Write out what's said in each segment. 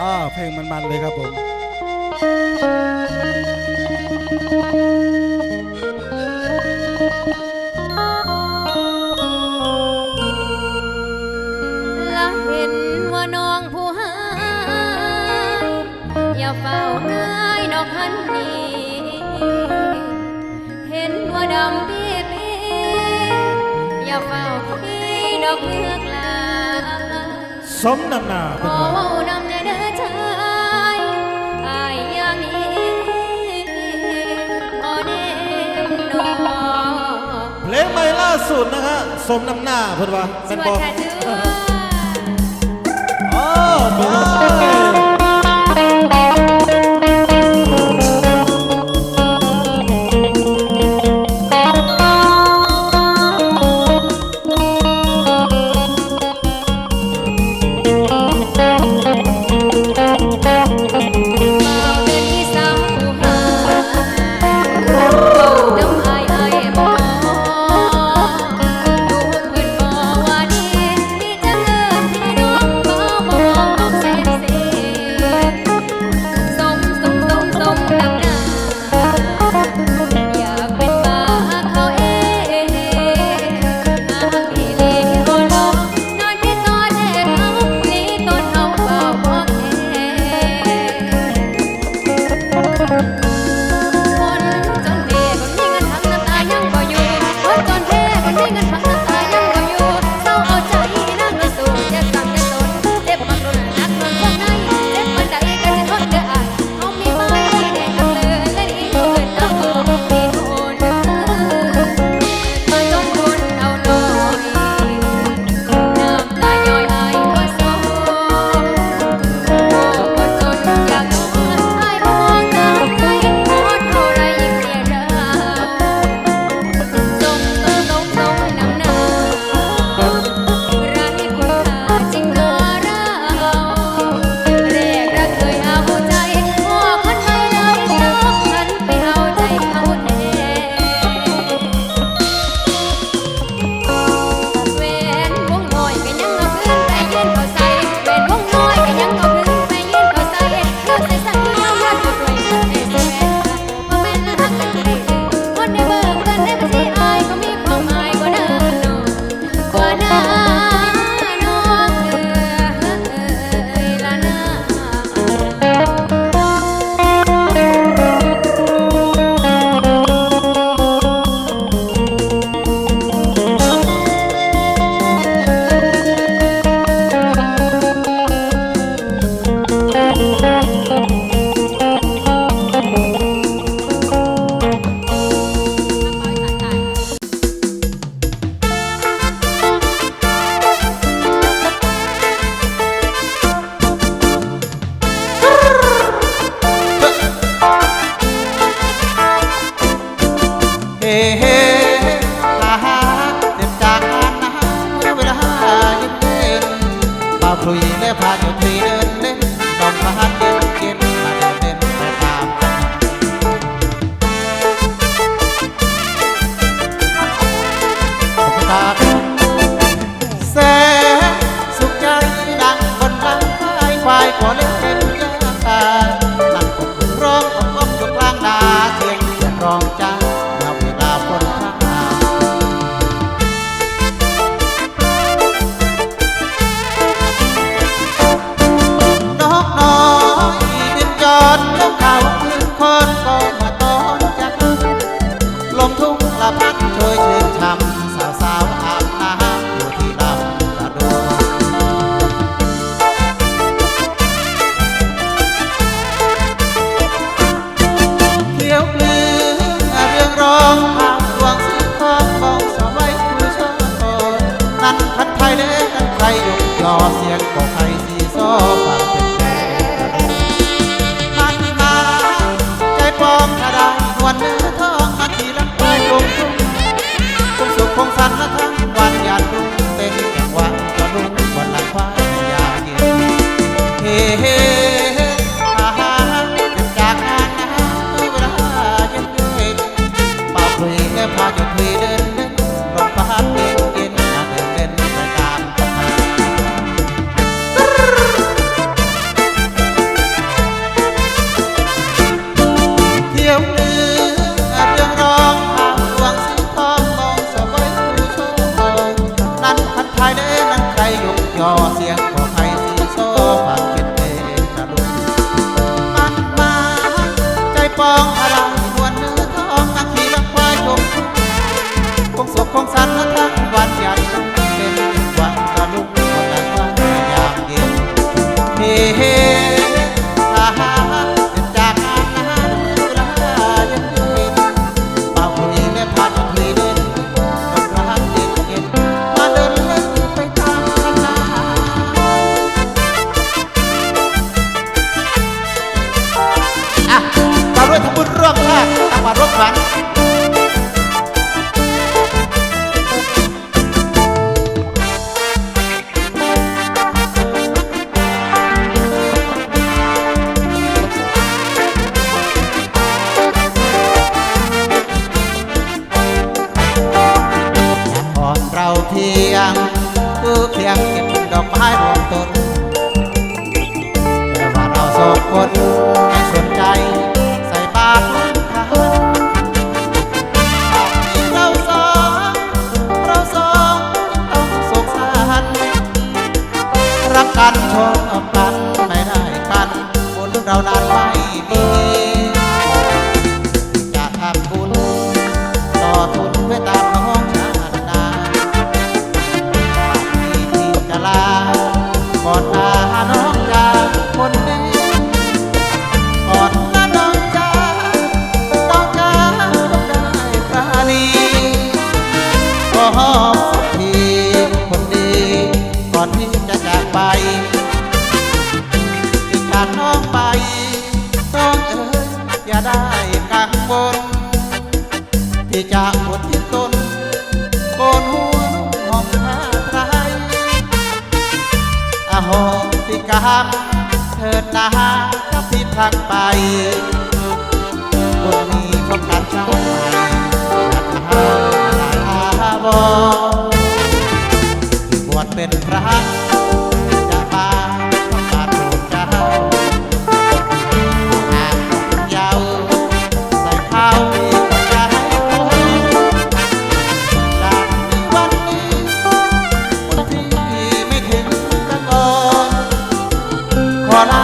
อ่าเพลงมันมันเลยครับผมละเห็นว่าน้องผู้หายอย่าเฝ้าเอ้ยดอกฮันนี่เห็นว่าดำปีปีอย่าเฝ้าพี่ดอกเลือกลาสมนานาเป็นไง ใหม่ล่าสุดนะฮะสมน้ำหน้าเพื่อนวะสเป็นวัสบอดีค่ะทุกโอ้ พาดนตรีเดินเล่นดอกพาด 发。 ดอกไม้รวงต้นแต่ว่าเราสองคนไม่สนใจใส่บากลืมคำเราสองเราสองต้องสุขสันต์รักกันชม ได้กังวลที่จะอดที่ตนโกนหัวห้องผ้าไทยอาหงที่กำเธอหน้าก็ผิดทางไป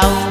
out.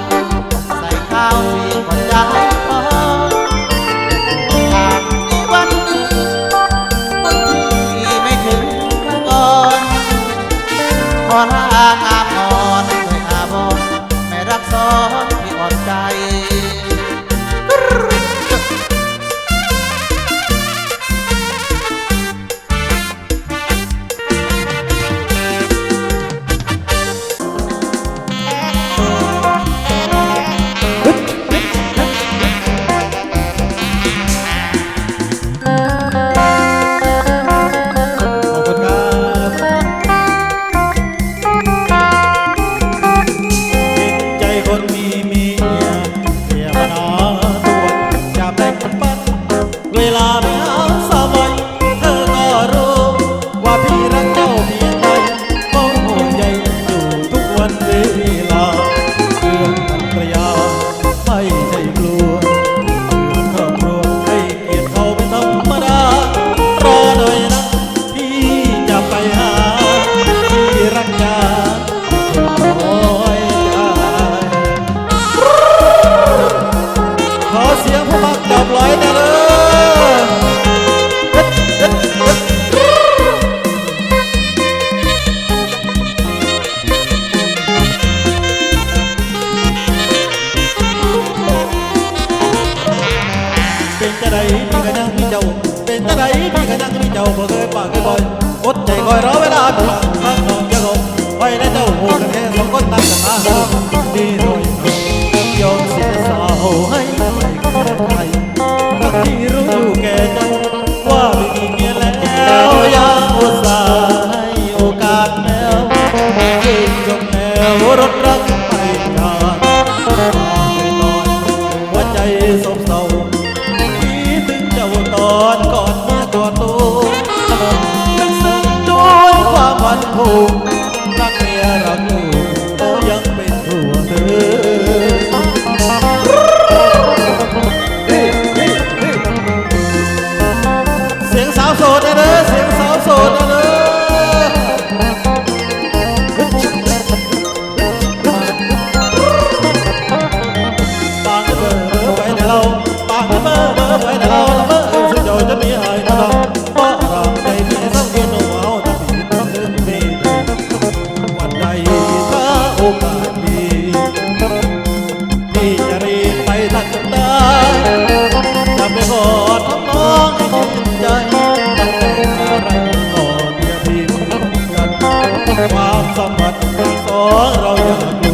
สองเราอยังกลั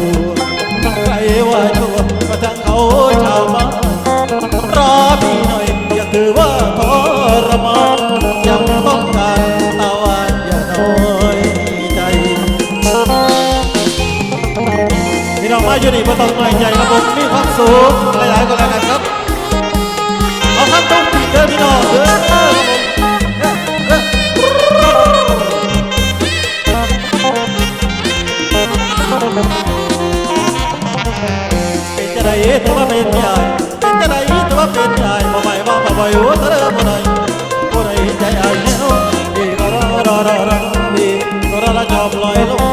วใครว่าชั่วก็ทั้งเขาชาวบ้านรอพี่หน่อยอย่าถือว่าทรมานยังต้องการตาวันอย่าน้อยใจพี่น้องมาอยู่นี่ไม่ต้องน้อยใจครับผมมีความสุขหลายๆก็แล้วกันครับ ตัว่าเป็นใหญ่เป็นจะได้ตัว่าเป็นใหญ่บ่ไหม่บ่บ่บ่อยู่เธอบ่ได้บ่ได้ใจไอ้เนวดีก็รอรอรอรอดีก็รอละจอมลอยลง